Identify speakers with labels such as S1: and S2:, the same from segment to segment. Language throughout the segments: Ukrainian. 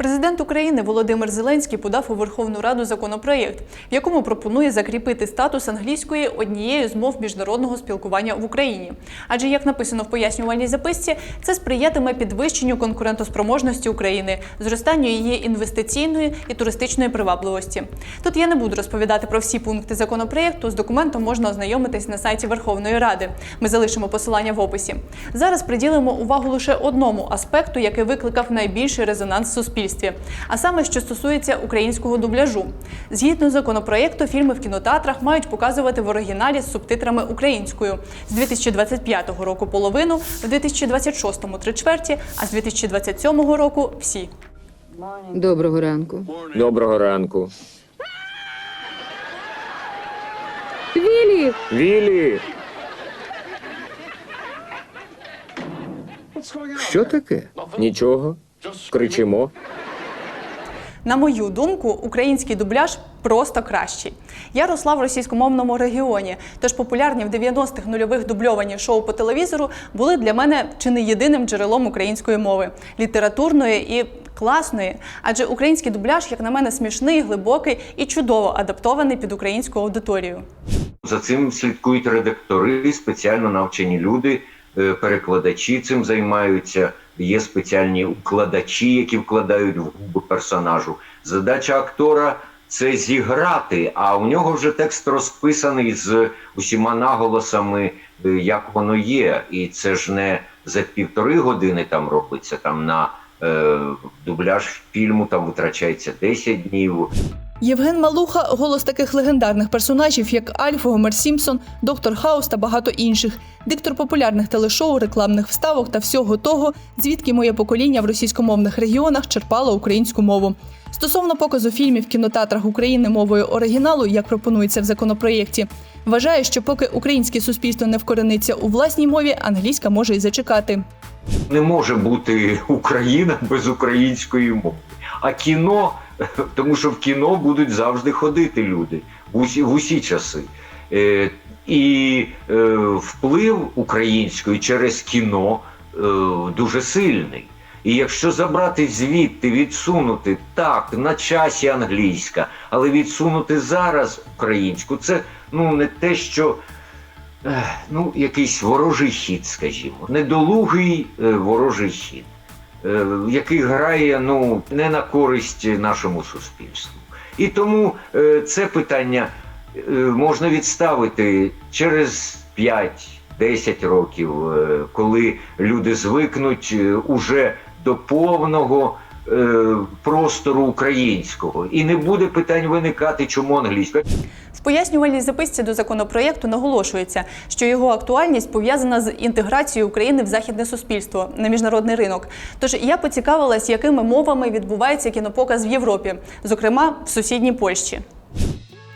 S1: Президент України Володимир Зеленський подав у Верховну Раду законопроєкт, в якому пропонує закріпити статус англійської однією з мов міжнародного спілкування в Україні. Адже, як написано в пояснювальній записці, це сприятиме підвищенню конкурентоспроможності України, зростанню її інвестиційної і туристичної привабливості. Тут я не буду розповідати про всі пункти законопроєкту. З документом можна ознайомитись на сайті Верховної Ради. Ми залишимо посилання в описі. Зараз приділимо увагу лише одному аспекту, який викликав найбільший резонанс в суспільстві, а саме що стосується українського дубляжу. Згідно законопроєкту, фільми в кінотеатрах мають показувати в оригіналі з субтитрами українською з 2025 року половину, в 2026-му три чверті, а з 2027 року всі.
S2: Доброго ранку.
S3: Доброго ранку.
S2: Вілі!
S3: Вілі!
S4: Що таке?
S3: Нічого. Кричимо.
S1: На мою думку, український дубляж просто кращий. Я росла в російськомовному регіоні, тож популярні в 90-х нульових дубльовані шоу по телевізору були для мене чи не єдиним джерелом української мови, літературної і класної. Адже український дубляж, як на мене, смішний, глибокий і чудово адаптований під українську аудиторію.
S5: За цим слідкують редактори, спеціально навчені люди, перекладачі цим займаються. Є спеціальні укладачі, які вкладають в губи персонажу. Задача актора це зіграти, а у нього вже текст розписаний з усіма наголосами, е, як воно є. І це ж не за півтори години там робиться. Там на е, дубляж фільму там витрачається 10 днів.
S1: Євген Малуха голос таких легендарних персонажів, як Альф, Гомер Сімпсон, Доктор Хаус та багато інших, диктор популярних телешоу, рекламних вставок та всього того, звідки моє покоління в російськомовних регіонах черпало українську мову. Стосовно показу фільмів в кінотеатрах України мовою оригіналу, як пропонується в законопроєкті, вважаю, що поки українське суспільство не вкорениться у власній мові, англійська може й зачекати.
S5: Не може бути Україна без української мови. А кіно, тому що в кіно будуть завжди ходити люди в усі, в усі часи. Е, і е, вплив української через кіно е, дуже сильний. І якщо забрати звідти, відсунути так, на часі англійська, але відсунути зараз українську, це ну не те, що ну, якийсь ворожий хід, скажімо, недолугий е, ворожий хід, який грає ну, не на користь нашому суспільству. І тому е, це питання е, можна відставити через 5-10 років, е, коли люди звикнуть е, уже до повного е, простору українського. І не буде питань виникати, чому англійська.
S1: В пояснювальній записці до законопроєкту наголошується, що його актуальність пов'язана з інтеграцією України в західне суспільство на міжнародний ринок. Тож я поцікавилась, якими мовами відбувається кінопоказ в Європі, зокрема в сусідній Польщі.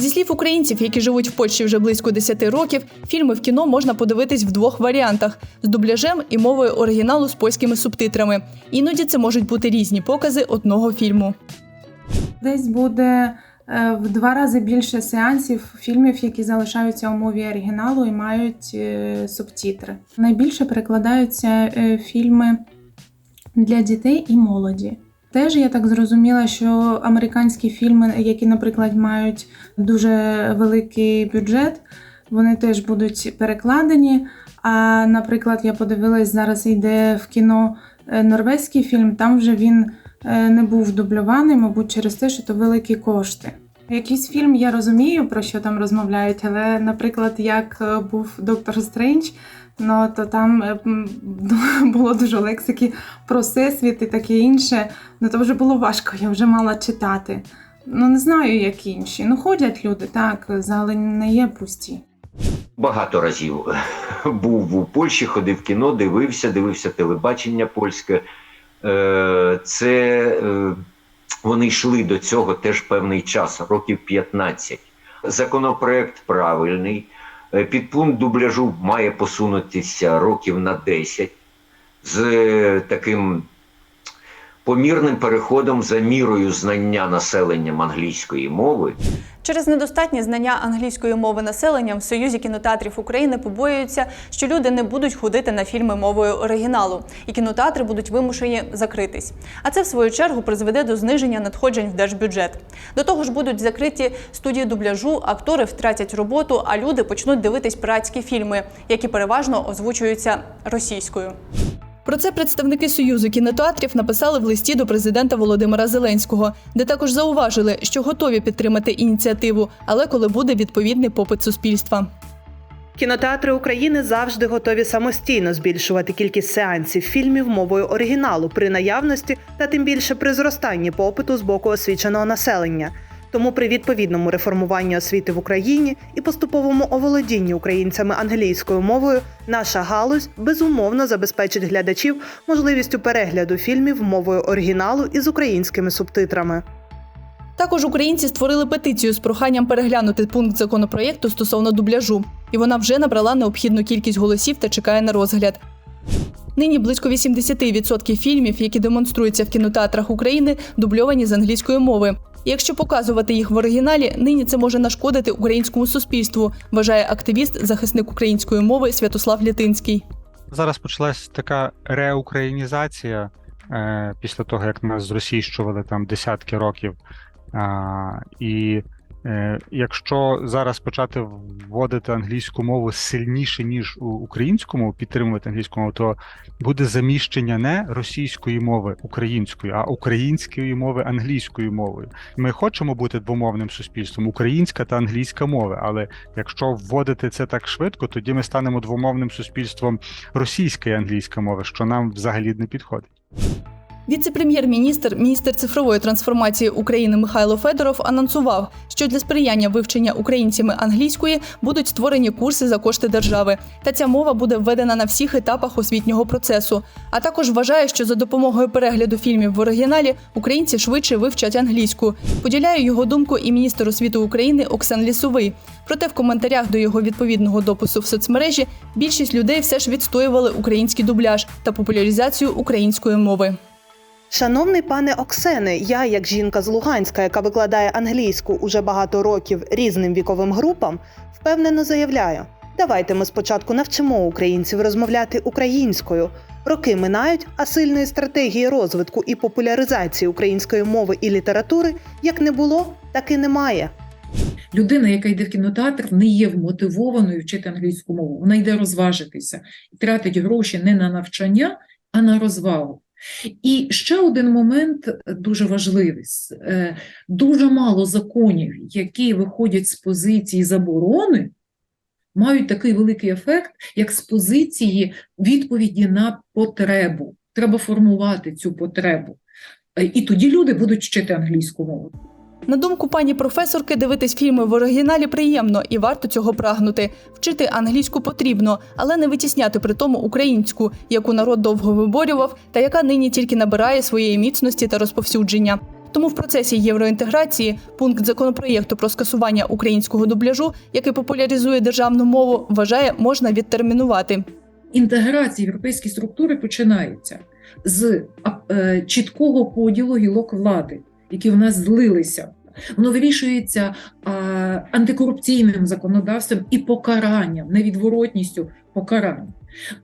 S1: Зі слів українців, які живуть в Польщі вже близько 10 років, фільми в кіно можна подивитись в двох варіантах: з дубляжем і мовою оригіналу з польськими субтитрами. Іноді це можуть бути різні покази одного фільму.
S6: Десь буде е, в два рази більше сеансів фільмів, які залишаються у мові оригіналу і мають е, субтитри. Найбільше перекладаються е, фільми для дітей і молоді. Теж я так зрозуміла, що американські фільми, які, наприклад, мають дуже великий бюджет, вони теж будуть перекладені. А, наприклад, я подивилась, зараз йде в кіно е, норвезький фільм, там вже він е, не був дубльований, мабуть, через те, що то великі кошти. Якийсь фільм я розумію, про що там розмовляють, але, наприклад, як е, був Доктор Стрендж, ну то там е, було дуже лексики про всесвіт і таке інше. Ну то вже було важко, я вже мала читати. Ну не знаю, як інші. Ну ходять люди, так, зали не є пусті.
S5: Багато разів був у Польщі, ходив в кіно, дивився, дивився телебачення польське. Е, Це е, вони йшли до цього теж певний час, років 15. Законопроект правильний. Е, Підпункт дубляжу має посунутися років на 10 з е, таким помірним переходом за мірою знання населенням англійської мови
S1: Через недостатнє знання англійської мови населенням в Союзі кінотеатрів України побоюються, що люди не будуть ходити на фільми мовою оригіналу, і кінотеатри будуть вимушені закритись. А це в свою чергу призведе до зниження надходжень в держбюджет. До того ж, будуть закриті студії дубляжу, актори втратять роботу, а люди почнуть дивитись пиратські фільми, які переважно озвучуються російською. Про це представники Союзу кінотеатрів написали в листі до президента Володимира Зеленського, де також зауважили, що готові підтримати ініціативу, але коли буде відповідний попит суспільства.
S4: Кінотеатри України завжди готові самостійно збільшувати кількість сеансів фільмів мовою оригіналу при наявності та тим більше при зростанні попиту з боку освіченого населення. Тому при відповідному реформуванні освіти в Україні і поступовому оволодінні українцями англійською мовою наша галузь безумовно забезпечить глядачів можливістю перегляду фільмів мовою оригіналу із українськими субтитрами.
S1: Також українці створили петицію з проханням переглянути пункт законопроєкту стосовно дубляжу, і вона вже набрала необхідну кількість голосів та чекає на розгляд. Нині близько 80% фільмів, які демонструються в кінотеатрах України, дубльовані з англійської мови. Якщо показувати їх в оригіналі, нині це може нашкодити українському суспільству, вважає активіст, захисник української мови Святослав Літинський.
S7: Зараз почалась така реукраїнізація е, після того, як нас зросійщували там десятки років. А, і якщо зараз почати вводити англійську мову сильніше, ніж українську мову, підтримувати англійську мову, то буде заміщення не російської мови українською, а української мови англійською мовою. Ми хочемо бути двомовним суспільством, українська та англійська мови. Але якщо вводити це так швидко, тоді ми станемо двомовним суспільством російська і англійська мови, що нам взагалі не підходить.
S1: Віце-прем'єр-міністр, міністр цифрової трансформації України Михайло Федоров анонсував, що для сприяння вивчення українцями англійської будуть створені курси за кошти держави. Та ця мова буде введена на всіх етапах освітнього процесу. А також вважає, що за допомогою перегляду фільмів в оригіналі українці швидше вивчать англійську. Поділяє його думку і міністр освіти України Оксан Лісовий. Проте в коментарях до його відповідного допису в соцмережі більшість людей все ж відстоювали український дубляж та популяризацію української мови.
S4: Шановний пане Оксене, я, як жінка з Луганська, яка викладає англійську уже багато років різним віковим групам, впевнено заявляю: давайте ми спочатку навчимо українців розмовляти українською. Роки минають, а сильної стратегії розвитку і популяризації української мови і літератури як не було, так і немає.
S8: Людина, яка йде в кінотеатр, не є вмотивованою вчити англійську мову. Вона йде розважитися і тратить гроші не на навчання, а на розвагу. І ще один момент дуже важливий: Е, дуже мало законів, які виходять з позиції заборони, мають такий великий ефект, як з позиції відповіді на потребу. Треба формувати цю потребу. Е, І тоді люди будуть вчити англійську мову.
S1: На думку пані професорки, дивитись фільми в оригіналі приємно і варто цього прагнути. Вчити англійську потрібно, але не витісняти при тому українську, яку народ довго виборював, та яка нині тільки набирає своєї міцності та розповсюдження. Тому в процесі євроінтеграції пункт законопроєкту про скасування українського дубляжу, який популяризує державну мову, вважає, можна відтермінувати.
S8: Інтеграція європейські структури починається з е, чіткого поділу гілок влади, які в нас злилися. Воно вирішується а, антикорупційним законодавством і покаранням, невідворотністю покарань.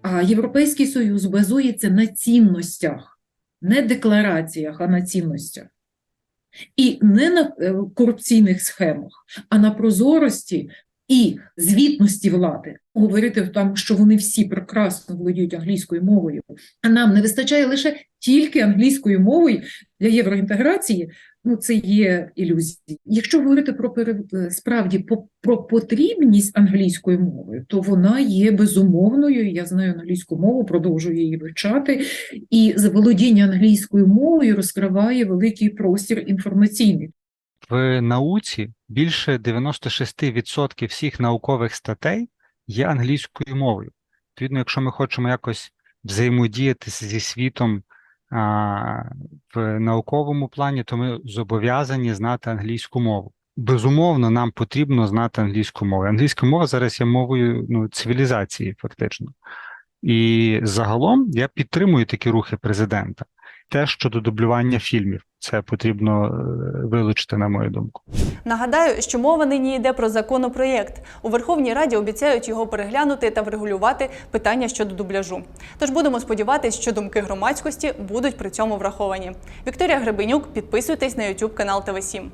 S8: А Європейський Союз базується на цінностях, не деклараціях, а на цінностях. І не на е, корупційних схемах, а на прозорості і звітності влади. Говорити там, що вони всі прекрасно володіють англійською мовою, а нам не вистачає лише тільки англійською мовою для євроінтеграції. Ну, це є ілюзії. Якщо говорити про е, справді про потрібність англійської мови, то вона є безумовною. Я знаю англійську мову, продовжую її вивчати, і заволодіння англійською мовою розкриває великий простір інформаційний.
S7: В науці більше 96% всіх наукових статей є англійською мовою. Відповідно, якщо ми хочемо якось взаємодіяти зі світом а, в науковому плані, то ми зобов'язані знати англійську мову. Безумовно, нам потрібно знати англійську мову. Англійська мова зараз є мовою ну, цивілізації, фактично. І загалом я підтримую такі рухи президента. Те щодо дублювання фільмів, це потрібно е, вилучити, на мою думку.
S1: Нагадаю, що мова нині йде про законопроєкт. У Верховній Раді обіцяють його переглянути та врегулювати питання щодо дубляжу. Тож будемо сподіватися, що думки громадськості будуть при цьому враховані. Вікторія Гребенюк, підписуйтесь на YouTube канал ТВ 7